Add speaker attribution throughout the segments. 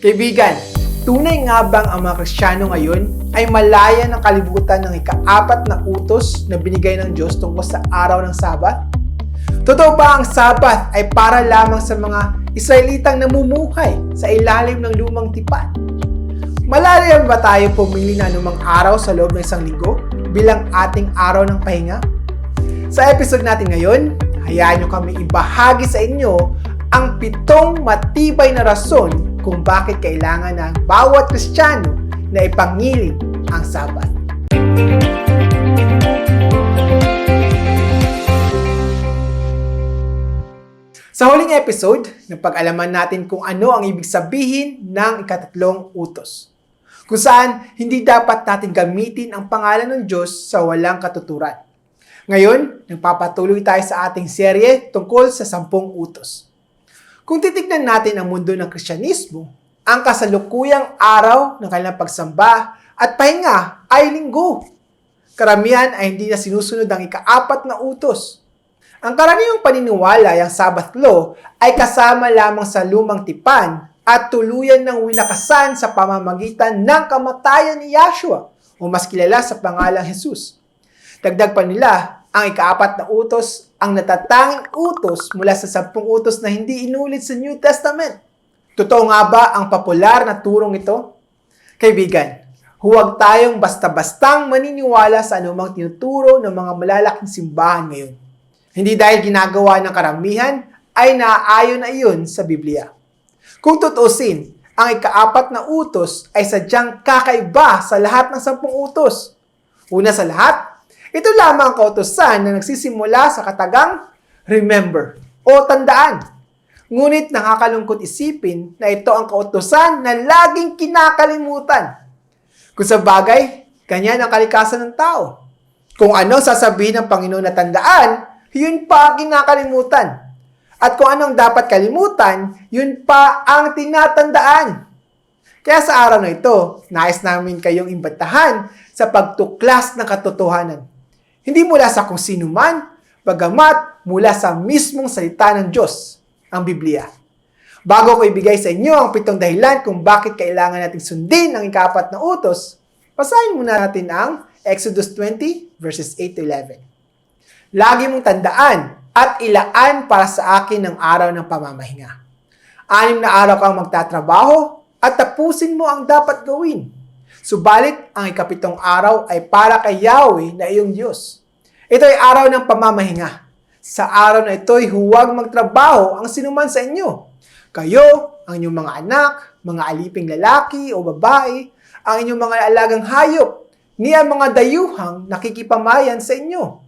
Speaker 1: Kaibigan, tunay nga bang ang mga Kristiyano ngayon ay malaya ng kalibutan ng ikaapat na utos na binigay ng Diyos tungkol sa araw ng Sabat? Totoo ba ang Sabat ay para lamang sa mga Israelitang namumuhay sa ilalim ng lumang tipan? Malaya ba tayo pumili na anumang araw sa loob ng isang linggo bilang ating araw ng pahinga? Sa episode natin ngayon, hayaan nyo kami ibahagi sa inyo ang pitong matibay na rason kung bakit kailangan ng bawat Kristiyano na ipangilin ang Sabat. Sa huling episode, napag-alaman natin kung ano ang ibig sabihin ng ikatatlong utos. Kung saan hindi dapat natin gamitin ang pangalan ng Diyos sa walang katuturan. Ngayon, nagpapatuloy tayo sa ating serye tungkol sa sampung utos. Kung titignan natin ang mundo ng Kristyanismo, ang kasalukuyang araw ng kanilang pagsamba at pahinga ay linggo. Karamihan ay hindi na sinusunod ang ikaapat na utos. Ang karaniwang paniniwala ay ang Sabbath Law ay kasama lamang sa lumang tipan at tuluyan ng winakasan sa pamamagitan ng kamatayan ni Yahshua o mas kilala sa pangalang Jesus. Dagdag pa nila, ang ikaapat na utos ang natatanging utos mula sa sampung utos na hindi inulit sa New Testament. Totoo nga ba ang popular na turong ito? Kaibigan, huwag tayong basta-bastang maniniwala sa anumang tinuturo ng mga malalaking simbahan ngayon. Hindi dahil ginagawa ng karamihan ay naaayon na iyon sa Biblia. Kung tutusin, ang ikaapat na utos ay sadyang kakaiba sa lahat ng sampung utos. Una sa lahat, ito lamang ang kautosan na nagsisimula sa katagang remember o tandaan. Ngunit nakakalungkot isipin na ito ang kautosan na laging kinakalimutan. Kung sa bagay, ganyan ang kalikasan ng tao. Kung ano sasabihin ng Panginoon na tandaan, yun pa ang kinakalimutan. At kung anong dapat kalimutan, yun pa ang tinatandaan. Kaya sa araw na ito, nais namin kayong imbatahan sa pagtuklas ng katotohanan. Hindi mula sa kung sino man, bagamat mula sa mismong salita ng Diyos, ang Biblia. Bago ko ibigay sa inyo ang pitong dahilan kung bakit kailangan nating sundin ang ikapat na utos, basahin muna natin ang Exodus 20 verses 8 to 11. Lagi mong tandaan at ilaan para sa akin ng araw ng pamamahinga. Anim na araw kang magtatrabaho at tapusin mo ang dapat gawin. Subalit, ang ikapitong araw ay para kay Yahweh na iyong Diyos. Ito ay araw ng pamamahinga. Sa araw na ito ay huwag magtrabaho ang sinuman sa inyo. Kayo, ang inyong mga anak, mga aliping lalaki o babae, ang inyong mga alagang hayop, niya mga dayuhang nakikipamayan sa inyo.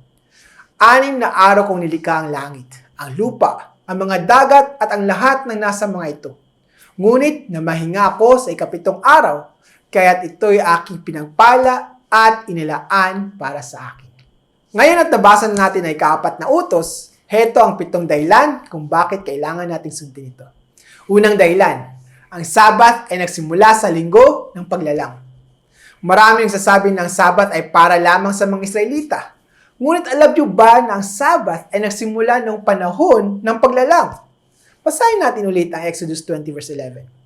Speaker 1: Anim na araw kong nilikha ang langit, ang lupa, ang mga dagat at ang lahat ng nasa mga ito. Ngunit namahinga ako sa ikapitong araw, kaya't ito'y aking pinagpala at inilaan para sa akin. Ngayon at nabasan natin ay kaapat na utos, heto ang pitong dahilan kung bakit kailangan nating sundin ito. Unang dahilan, ang Sabat ay nagsimula sa linggo ng paglalang. Maraming sasabi ng Sabat ay para lamang sa mga Israelita. Ngunit alam niyo ba na ang Sabat ay nagsimula noong panahon ng paglalang? Basahin natin ulit ang Exodus 20 verse 11.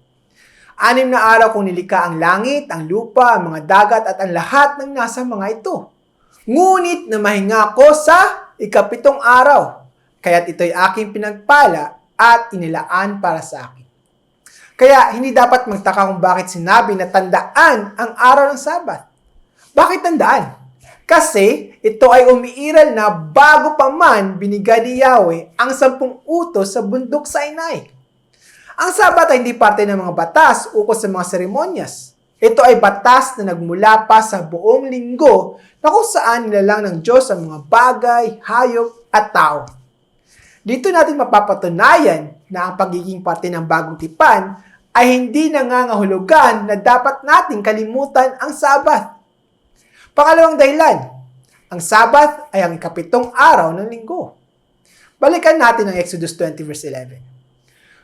Speaker 1: Anim na araw kong nilikha ang langit, ang lupa, ang mga dagat at ang lahat ng nasa mga ito. Ngunit namahinga ako sa ikapitong araw, kaya't ito'y aking pinagpala at inilaan para sa akin. Kaya hindi dapat magtaka kung bakit sinabi na tandaan ang araw ng Sabat. Bakit tandaan? Kasi ito ay umiiral na bago pa man binigay ni Yahweh ang sampung utos sa bundok Sinai. Ang Sabat ay hindi parte ng mga batas ukol sa mga seremonyas. Ito ay batas na nagmula pa sa buong linggo na kung saan nilalang ng Diyos ang mga bagay, hayop at tao. Dito natin mapapatunayan na ang pagiging parte ng bagong tipan ay hindi nangangahulugan na dapat nating kalimutan ang Sabat. Pangalawang dahilan, ang Sabat ay ang ikapitong araw ng linggo. Balikan natin ang Exodus 20 verse 11.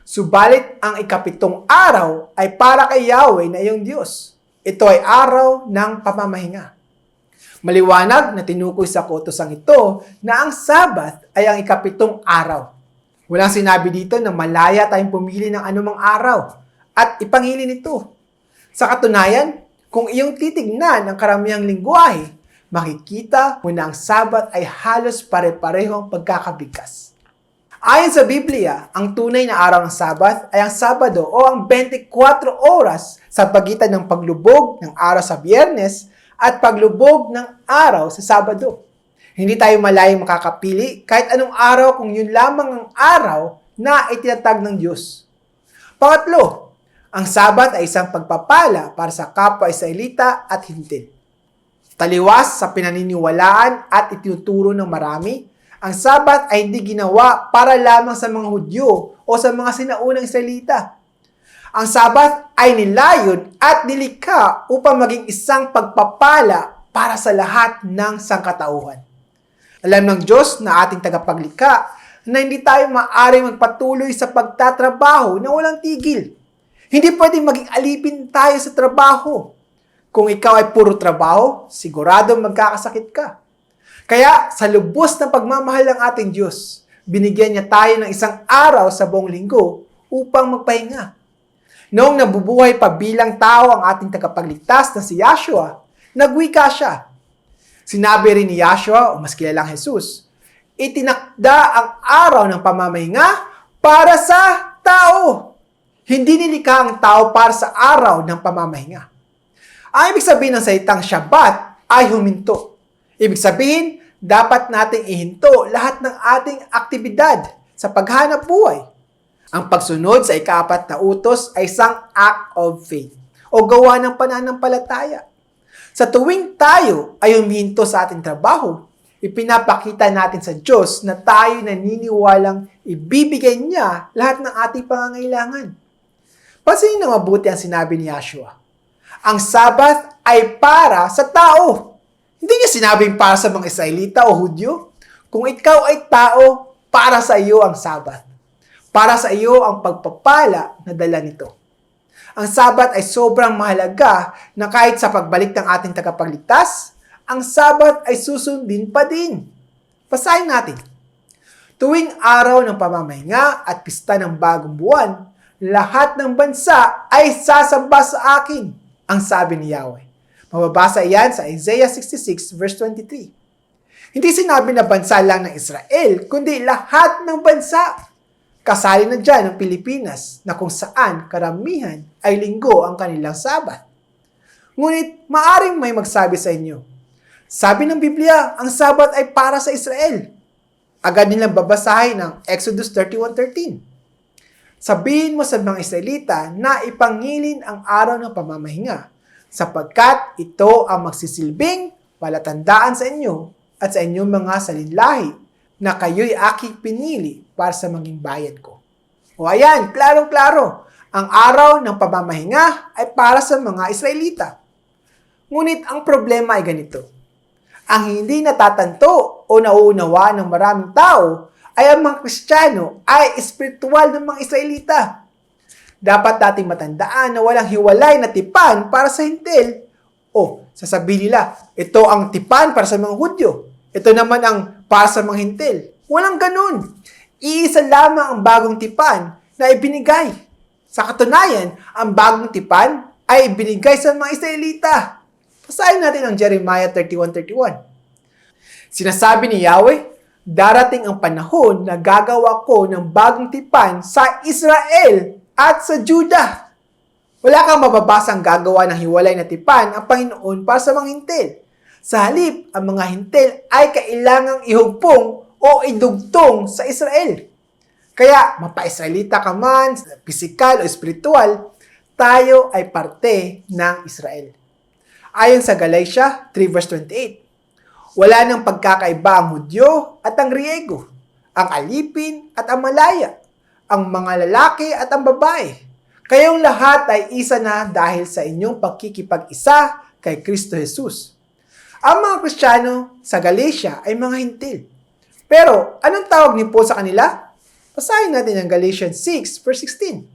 Speaker 1: Subalit ang ikapitong araw ay para kay Yahweh na iyong Diyos. Ito ay araw ng pamamahinga. Maliwanag na tinukoy sa kotosang ito na ang Sabat ay ang ikapitong araw. Walang sinabi dito na malaya tayong pumili ng anumang araw. at ipangilin ito. Sa katunayan, kung iyong titignan ang karamihang lingwahe, makikita mo na ang Sabat ay halos pare-parehong pagkakabigkas. Ayon sa Biblia, ang tunay na araw ng Sabat ay ang Sabado o ang 24 oras sa pagitan ng paglubog ng araw sa Biyernes at paglubog ng araw sa Sabado. Hindi tayo malayong makakapili kahit anong araw kung yun lamang ang araw na itinatag ng Diyos. Pangatlo, ang Sabat ay isang pagpapala para sa kapwa Israelita at hintil. Taliwas sa pinaniniwalaan at itinuturo ng marami, ang Sabat ay hindi ginawa para lamang sa mga Hudyo o sa mga sinaunang Israelita. Ang Sabat ay nilayon at nilikha upang maging isang pagpapala para sa lahat ng sangkatauhan. Alam ng Diyos na ating tagapaglikha na hindi tayo maaaring magpatuloy sa pagtatrabaho na walang tigil. Hindi pwedeng maging alipin tayo sa trabaho. Kung ikaw ay puro trabaho, sigurado magkakasakit ka. Kaya sa lubos ng pagmamahal ng ating Diyos, binigyan niya tayo ng isang araw sa buong linggo upang magpahinga. Noong nabubuhay pa bilang tao ang ating tagapagligtas na si Yahshua, nagwika siya. Sinabi rin ni Yahshua, o mas kilalang Jesus, itinakda ang araw ng pamamahinga para sa tao. Hindi nilikha ang tao para sa araw ng pamamahinga. Ang ibig sabihin ng salitang Shabbat ay huminto. Ibig sabihin, dapat nating ihinto lahat ng ating aktibidad sa paghanap buhay. Ang pagsunod sa ikaapat na utos ay isang act of faith o gawa ng pananampalataya. Sa tuwing tayo ay humihinto sa ating trabaho, ipinapakita natin sa Diyos na tayo naniniwalang ibibigay niya lahat ng ating pangangailangan. Pansinin na mabuti ang sinabi ni Yahshua. Ang Sabat ay para sa tao. Hindi niya sinabing para sa mga Israelita o Hudyo. Kung ikaw ay tao, para sa iyo ang Sabat. Para sa iyo ang pagpapala na dala nito. Ang Sabat ay sobrang mahalaga na kahit sa pagbalik ng ating tagapagligtas, ang Sabat ay susundin pa din. Basahin natin. Tuwing araw ng pamamahinga at pista ng bagong buwan, lahat ng bansa ay sasamba sa akin, ang sabi ni Yahweh. Mababasa yan sa Isaiah 66 verse 23. Hindi sinabi na bansa lang ng Israel, kundi lahat ng bansa. Kasali na dyan ang Pilipinas na kung saan karamihan ay linggo ang kanilang sabat. Ngunit maaring may magsabi sa inyo, sabi ng Biblia, ang sabat ay para sa Israel. Agad nilang babasahin ang Exodus 31.13. Sabihin mo sa mga Israelita na ipangilin ang araw ng pamamahinga sapagkat ito ang magsisilbing palatandaan sa inyo at sa inyong mga salinlahi na kayo'y aking pinili para sa maging bayan ko. O ayan, klarong-klaro, ang araw ng pamamahinga ay para sa mga Israelita. Ngunit ang problema ay ganito. Ang hindi natatanto o nauunawa ng maraming tao ay ang mga Kristiyano ay espiritual ng mga Israelita. Dapat nating matandaan na walang hiwalay na tipan para sa hintil. O, sasabihin nila, ito ang tipan para sa mga Hudyo. Ito naman ang para sa mga hintil. Walang ganun. Iisa lamang ang bagong tipan na ibinigay. Sa katunayan, ang bagong tipan ay ibinigay sa mga Israelita. Basahin natin ang Jeremiah 31.31. Sinasabi ni Yahweh, darating ang panahon na gagawa ko ng bagong tipan sa Israel at sa Judah. Wala kang mababasang gagawa ng hiwalay na tipan ang Panginoon para sa mga hintil. Sa halip, ang mga hintil ay kailangang ihugpong o idugtong sa Israel. Kaya, mapa-Israelita ka man, pisikal o espiritual, tayo ay parte ng Israel. Ayon sa Galatia 3 verse 28, wala nang pagkakaiba ang Hudyo at ang Griego, ang alipin at ang malaya, ang mga lalaki at ang babae. Kayong lahat ay isa na dahil sa inyong pagkikipag-isa kay Kristo Jesus. Ang mga Kristiyano sa Galatia ay mga hintil. Pero anong tawag niyo po sa kanila? Basahin natin ang Galatians 6 verse 16.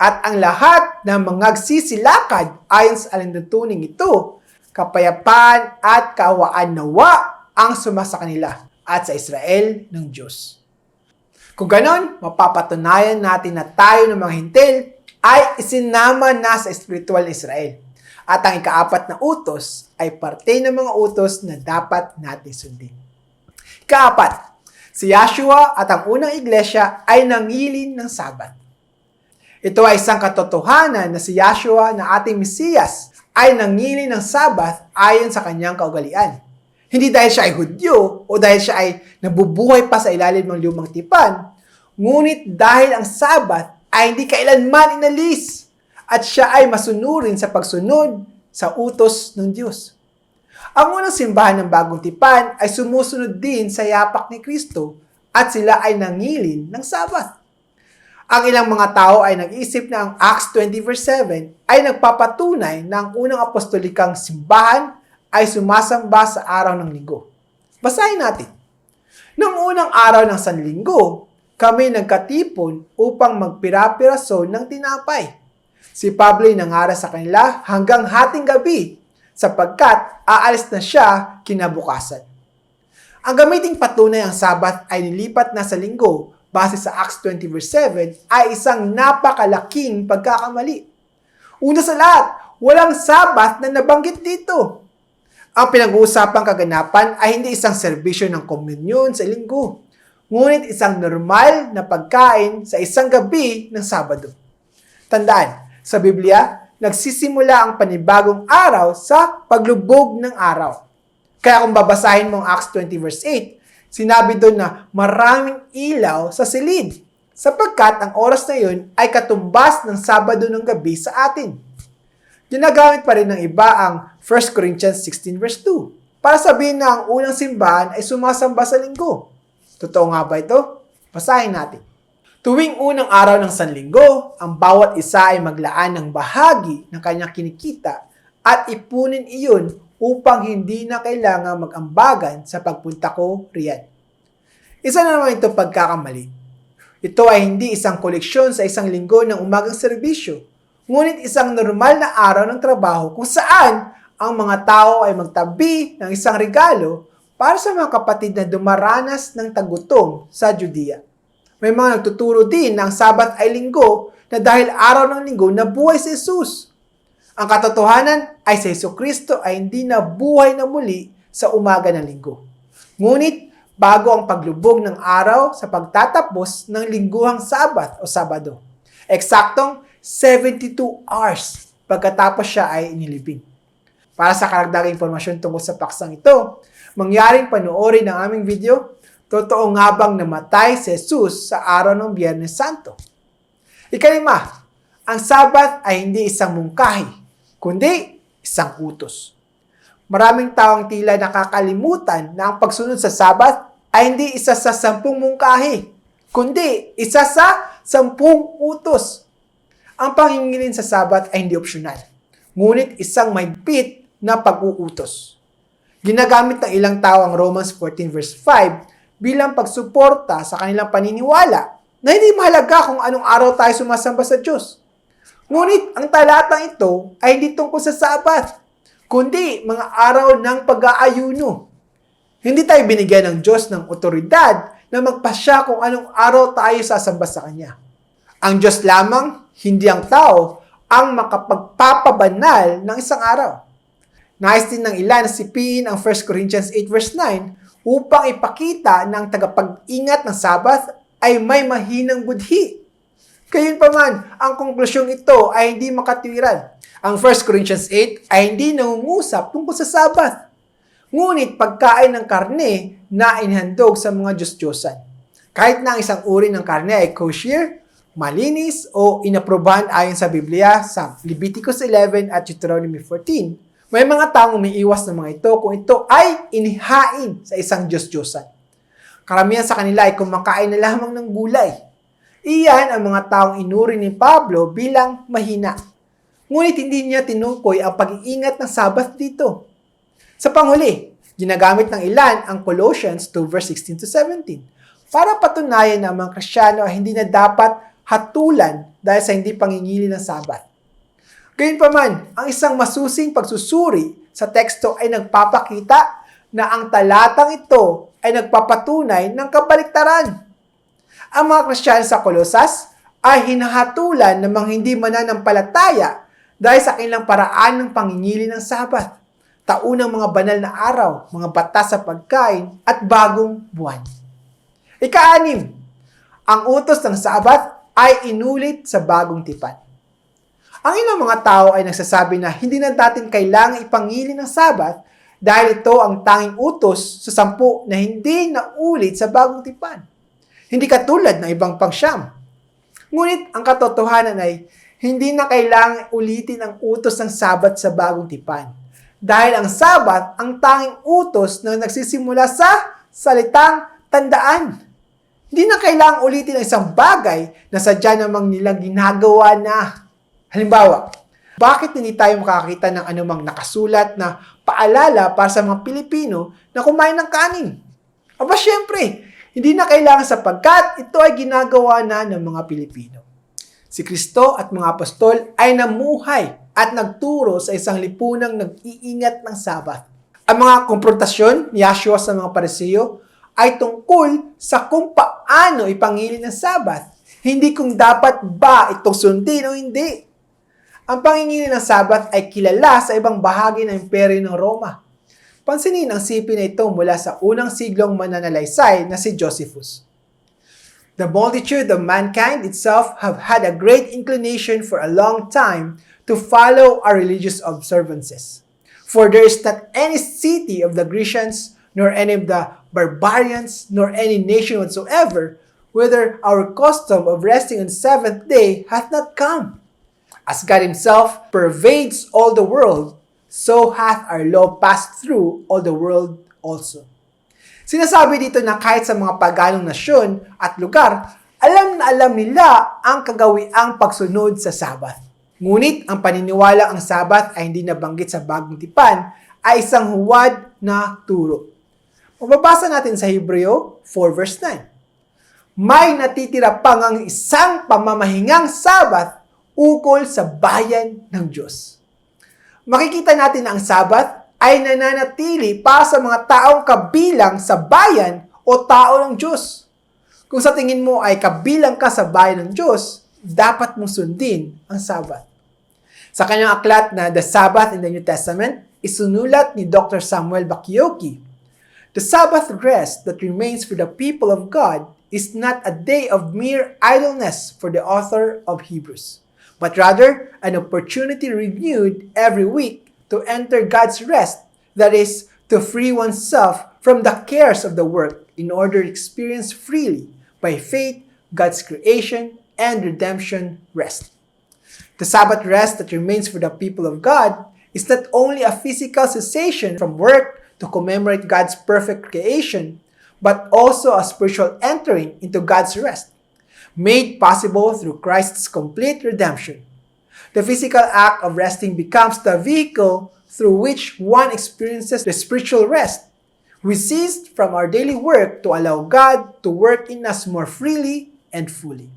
Speaker 1: At ang lahat ng mga agsisilakad ayon sa alintuntuning ito, kapayapaan at kaawaan nawa ang sumasa kanila at sa Israel ng Diyos. Kung ganon, mapapatunayan natin na tayo ng mga hintil ay isinama na sa spiritual na Israel. At ang ikaapat na utos ay parte ng mga utos na dapat natin sundin. Ikaapat, si Yahshua at ang unang iglesia ay nangilin ng Sabat. Ito ay isang katotohanan na si Yahshua na ating Mesiyas ay nangili ng Sabat ayon sa kanyang kaugalian. Hindi dahil siya ay Hudyo o dahil siya ay nabubuhay pa sa ilalim ng lumang tipan, ngunit dahil ang Sabat ay hindi kailanman inalis at siya ay masunurin sa pagsunod sa utos ng Diyos. Ang unang simbahan ng bagong tipan ay sumusunod din sa yapak ni Kristo at sila ay nangilin ng Sabat. Ang ilang mga tao ay nag-isip na ang Acts 20 verse 7 ay nagpapatunay na ang unang apostolikang simbahan ay sumasamba sa araw ng linggo. Basahin natin. Noong unang araw ng Sanlinggo, kami nagkatipon upang magpira-piraso ng tinapay. Si Pablo nangara sa kanila hanggang hating gabi sapagkat aalis na siya kinabukasan. Ang gamiting patunay ang Sabat ay nilipat na sa linggo base sa Acts 20 verse 7 ay isang napakalaking pagkakamali. Una sa lahat, walang Sabat na nabanggit dito. Ang pinag-uusapang kaganapan ay hindi isang serbisyo ng komunyon sa linggo, ngunit isang normal na pagkain sa isang gabi ng Sabado. Tandaan, sa Biblia, nagsisimula ang panibagong araw sa paglubog ng araw. Kaya kung babasahin mo ang Acts 20 verse 8, sinabi doon na maraming ilaw sa silid sapagkat ang oras na yun ay katumbas ng Sabado ng gabi sa atin. Ginagamit pa rin ng iba ang 1 Corinthians 16 verse 2 para sabihin na ang unang simbahan ay sumasamba sa linggo. Totoo nga ba ito? Basahin natin. Tuwing unang araw ng Sanlinggo, ang bawat isa ay maglaan ng bahagi ng kanyang kinikita at ipunin iyon upang hindi na kailangan mag-ambagan sa pagpunta ko riyan. Isa na naman ito pagkakamali. Ito ay hindi isang koleksyon sa isang linggo ng umagang serbisyo, ngunit isang normal na araw ng trabaho kung saan ang mga tao ay magtabi ng isang regalo para sa mga kapatid na dumaranas ng tagutom sa Judea. May mga nagtuturo din na ang Sabat ay linggo na dahil araw ng linggo nabuhay si Jesus. Ang katotohanan ay si Yesu Kristo ay hindi nabuhay na muli sa umaga ng linggo. Ngunit bago ang paglubog ng araw sa pagtatapos ng lingguhang Sabat o Sabado. Eksaktong 72 hours pagkatapos siya ay inilibing. Para sa karagdagang impormasyon tungkol sa paksang ito, mangyaring panoorin ang aming video Totoo nga bang namatay si Jesus sa araw ng Biyernes Santo? Ikalima, ang Sabat ay hindi isang mungkahi, kundi isang utos. Maraming taong tila nakakalimutan na ang pagsunod sa Sabat ay hindi isa sa sampung mungkahi, kundi isa sa sampung utos. Ang pangingilin sa Sabat ay hindi opsyonal, ngunit isang mahigpit na pag-uutos. Ginagamit ng ilang tao ang Romans 14 verse 5 bilang pagsuporta sa kanilang paniniwala na hindi mahalaga kung anong araw tayo sumasamba sa Diyos. Ngunit ang talatang ito ay hindi tungkol sa Sabat, kundi mga araw ng pag-aayuno. Hindi tayo binigyan ng Diyos ng otoridad na magpasya kung anong araw tayo sasamba sa Kanya. Ang Diyos lamang, hindi ang tao, ang makapagpapabanal ng isang araw. Nais din ng ilan na sipiin ang 1 Corinthians 8 verse 9 upang ipakita ang tagapag-ingat ng Sabbath ay may mahinang budhi. Gayunpaman, ang konklusyong ito ay hindi makatwiran. Ang 1 Corinthians 8 ay hindi nangungusap tungkol sa Sabbath. Ngunit pagkain ng karne na inhandog sa mga Diyos-Diyosan. Kahit na ang isang uri ng karne ay kosher, malinis o inaprobahan ayon sa Biblia sa Leviticus 11 at Deuteronomy 14, may mga taong umiiwas ng mga ito kung ito ay inihain sa isang Diyos-Diyosan. Karamihan sa kanila ay kumakain na lamang ng gulay. Iyan ang mga taong inuri ni Pablo bilang mahina. Ngunit hindi niya tinukoy ang pag-iingat ng Sabbath dito. Sa panghuli, ginagamit ng ilan ang Colossians 2 verse 16 to 17 para patunayan na ang mga Krisyano ay hindi na dapat hatulan dahil sa hindi pangingili ng Sabbath. Gayunpaman, ang isang masusing pagsusuri sa teksto ay nagpapakita na ang talatang ito ay nagpapatunay ng kabaliktaran. Ang mga Kristiyano sa Kolosas ay hinahatulan ng mga hindi mananampalataya dahil sa kanilang paraan ng pangingili ng Sabat, taunang mga banal na araw, mga batas sa pagkain, at bagong buwan. Ika-anim, ang utos ng Sabat ay inulit sa bagong tipan. Ang ilang mga tao ay nagsasabi na hindi na natin kailangan ipangili ng Sabat dahil ito ang tanging utos sa sampu na hindi naulit sa bagong tipan. Hindi katulad ng ibang pangsyam. Ngunit ang katotohanan ay hindi na kailangan ulitin ang utos ng Sabat sa bagong tipan. Dahil ang Sabat ang tanging utos na nagsisimula sa salitang tandaan. Hindi na kailangang ulitin ang isang bagay na sadya namang nilang ginagawa na. Halimbawa, bakit hindi tayo makakita ng anumang nakasulat na paalala para sa mga Pilipino na kumain ng kanin? Aba syempre, hindi na kailangan sapagkat ito ay ginagawa na ng mga Pilipino. Si Kristo at mga apostol ay namuhay at nagturo sa isang lipunang nag-iingat ng Sabat. Ang mga konfrontasyon ni Yahshua sa mga pareseyo ay tungkol sa kung paano ipangili ng Sabat. Hindi kung dapat ba itong sundin o hindi. Ang pangingili ng Sabat ay kilala sa ibang bahagi ng imperyo ng Roma. Pansinin ang sipi na ito mula sa unang siglong mananalaysay na si Josephus. The multitude of mankind itself have had a great inclination for a long time to follow our religious observances. For there is not any city of the Grecians, nor any of the barbarians, nor any nation whatsoever, whither our custom of resting on seventh day hath not come. As God Himself pervades all the world, so hath our law passed through all the world also. Sinasabi dito na kahit sa mga paganong nasyon at lugar, alam na alam nila ang kagawiang pagsunod sa Sabat. Ngunit ang paniniwala ang Sabat ay hindi nabanggit sa bagong tipan ay isang huwad na turo. Mababasa natin sa Hebreo 4 verse 9. May natitira pang ang isang pamamahingang Sabat ukol sa bayan ng Diyos. Makikita natin na ang Sabat ay nananatili para sa mga taong kabilang sa bayan o tao ng Diyos. Kung sa tingin mo ay kabilang ka sa bayan ng Diyos, dapat mong sundin ang Sabat. Sa kanyang aklat na The Sabbath in the New Testament, isunulat ni Dr. Samuel Bakioki, The Sabbath rest that remains for the people of God is not a day of mere idleness for the author of Hebrews, but rather an opportunity renewed every week to enter God's rest, that is, to free oneself from the cares of the work in order to experience freely, by faith, God's creation and redemption rest. The Sabbath rest that remains for the people of God is not only a physical cessation from work to commemorate God's perfect creation, but also a spiritual entering into God's rest, made possible through Christ's complete redemption. The physical act of resting becomes the vehicle through which one experiences the spiritual rest. We ceased from our daily work to allow God to work in us more freely and fully.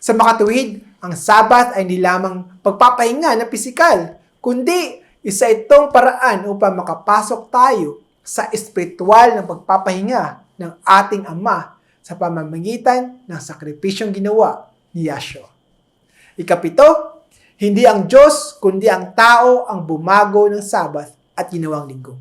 Speaker 1: Sa makatuwid, ang Sabat ay hindi lamang pagpapahinga na pisikal, kundi isa itong paraan upang makapasok tayo sa espiritual na pagpapahinga ng ating Ama sa pamamagitan ng sakripisyong ginawa ni Yahshua. Ikapito, hindi ang Diyos kundi ang tao ang bumago ng Sabat at ginawang linggo.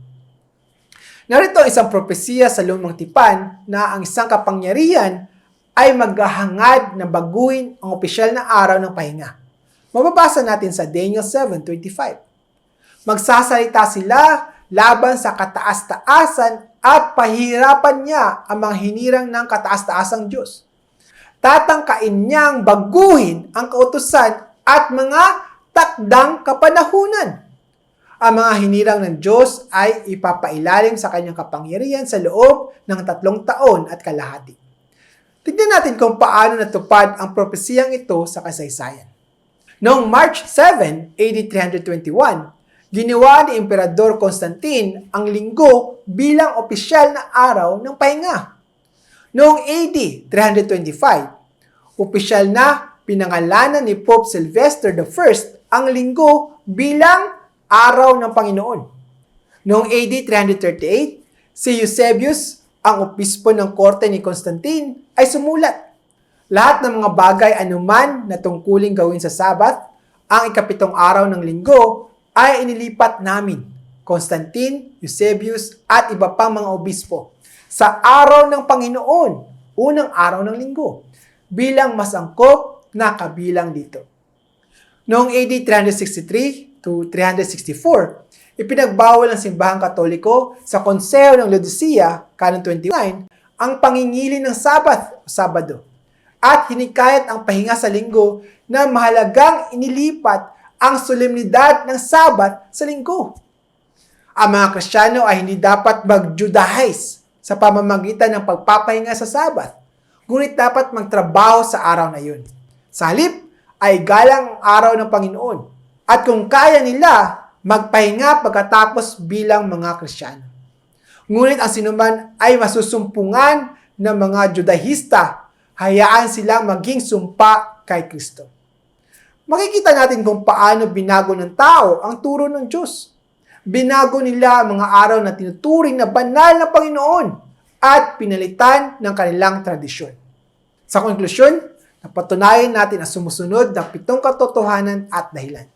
Speaker 1: Narito ang isang propesiya sa lumang tipan na ang isang kapangyarihan ay maghahangad na baguhin ang opisyal na araw ng pahinga. Mababasa natin sa Daniel 7.25. Magsasalita sila laban sa kataas-taasan at pahirapan niya ang mga hinirang ng kataas-taasang Diyos. Tatangkain niyang baguhin ang kautusan at mga takdang kapanahunan. Ang mga hinirang ng Diyos ay ipapailalim sa kanyang kapangyarihan sa loob ng tatlong taon at kalahati. Tignan natin kung paano natupad ang propesiyang ito sa kasaysayan. Noong March 7, AD 321, ginawa ni Emperador Constantine ang linggo bilang opisyal na araw ng pahinga. Noong AD 325, opisyal na pinangalanan ni Pope Sylvester I ang linggo bilang araw ng Panginoon. Noong AD 338, si Eusebius, ang opispo ng korte ni Constantine, ay sumulat. Lahat ng mga bagay anuman na tungkuling gawin sa Sabat, ang ikapitong araw ng linggo ay inilipat namin, Constantine, Eusebius, at iba pang mga obispo, sa araw ng Panginoon, unang araw ng linggo, bilang mas angkop na kabilang dito. Noong AD 363 to 364, ipinagbawal ng simbahang katoliko sa konseho ng Laodicea, Canon 29, ang pangingili ng Sabat o Sabado. At hinikayat ang pahinga sa linggo na mahalagang inilipat ang solemnidad ng Sabat sa linggo. Ang mga Kristiyano ay hindi dapat mag-Judaize sa pamamagitan ng pagpapahinga sa Sabat, ngunit dapat magtrabaho sa araw na yun. Sa halip, ay galang ang araw ng Panginoon. At kung kaya nila, magpahinga pagkatapos bilang mga Kristiyano. Ngunit ang sinuman ay masusumpungan ng mga Judahista, hayaan silang maging sumpa kay Kristo. Makikita natin kung paano binago ng tao ang turo ng Diyos. Binago nila ang mga araw na tinuturing na banal ng Panginoon at pinalitan ng kanilang tradisyon. Sa konklusyon, napatunayan natin ang sumusunod ng pitong katotohanan at dahilan.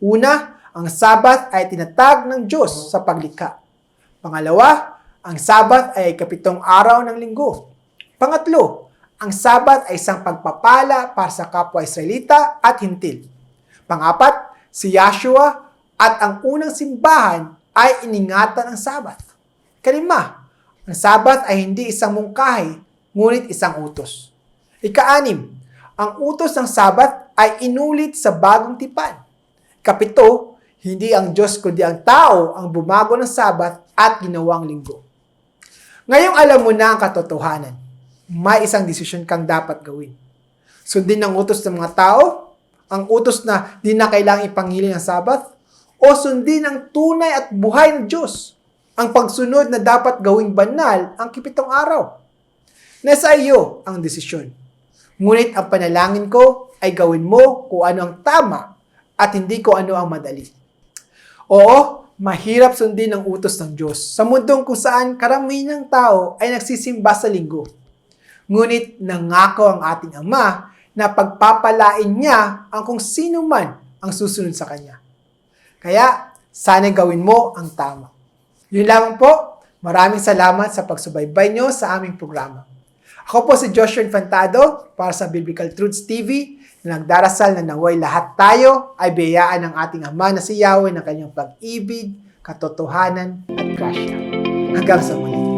Speaker 1: Una, ang Sabat ay tinatag ng Diyos sa paglikha. Pangalawa, ang Sabat ay kapitong araw ng linggo. Pangatlo, ang Sabat ay isang pagpapala para sa kapwa Israelita at Hintil. Pangapat, si Yahshua at ang unang simbahan ay iningatan ng Sabat. Kalima, ang Sabat ay hindi isang mungkahi, ngunit isang utos. Ikaanim, ang utos ng Sabat ay inulit sa bagong tipan. Kapito, hindi ang Diyos kundi ang tao ang bumago ng Sabat at ginawang linggo. Ngayong alam mo na ang katotohanan, may isang desisyon kang dapat gawin. Sundin ang utos ng mga tao, ang utos na di na kailangang ipangili ng Sabat, o sundin ang tunay at buhay ng Diyos, ang pagsunod na dapat gawing banal ang kipitong araw. Nasa iyo ang desisyon. Ngunit ang panalangin ko ay gawin mo kung ano ang tama at hindi ko ano ang madali. Oo, mahirap sundin ang utos ng Diyos sa mundong kung saan karamihan ng tao ay nagsisimba sa linggo. Ngunit nangako ang ating Ama na pagpapalain niya ang kung sino man ang susunod sa Kanya. Kaya, sana gawin mo ang tama. Yun lamang po. Maraming salamat sa pagsubaybay nyo sa aming programa. Ako po si Joshua Infantado para sa Biblical Truths TV na nagdarasal na naway lahat tayo ay biyayaan ng ating Ama na si Yahweh ng kanyang pag-ibig, katotohanan at grasya. Hanggang sa muli.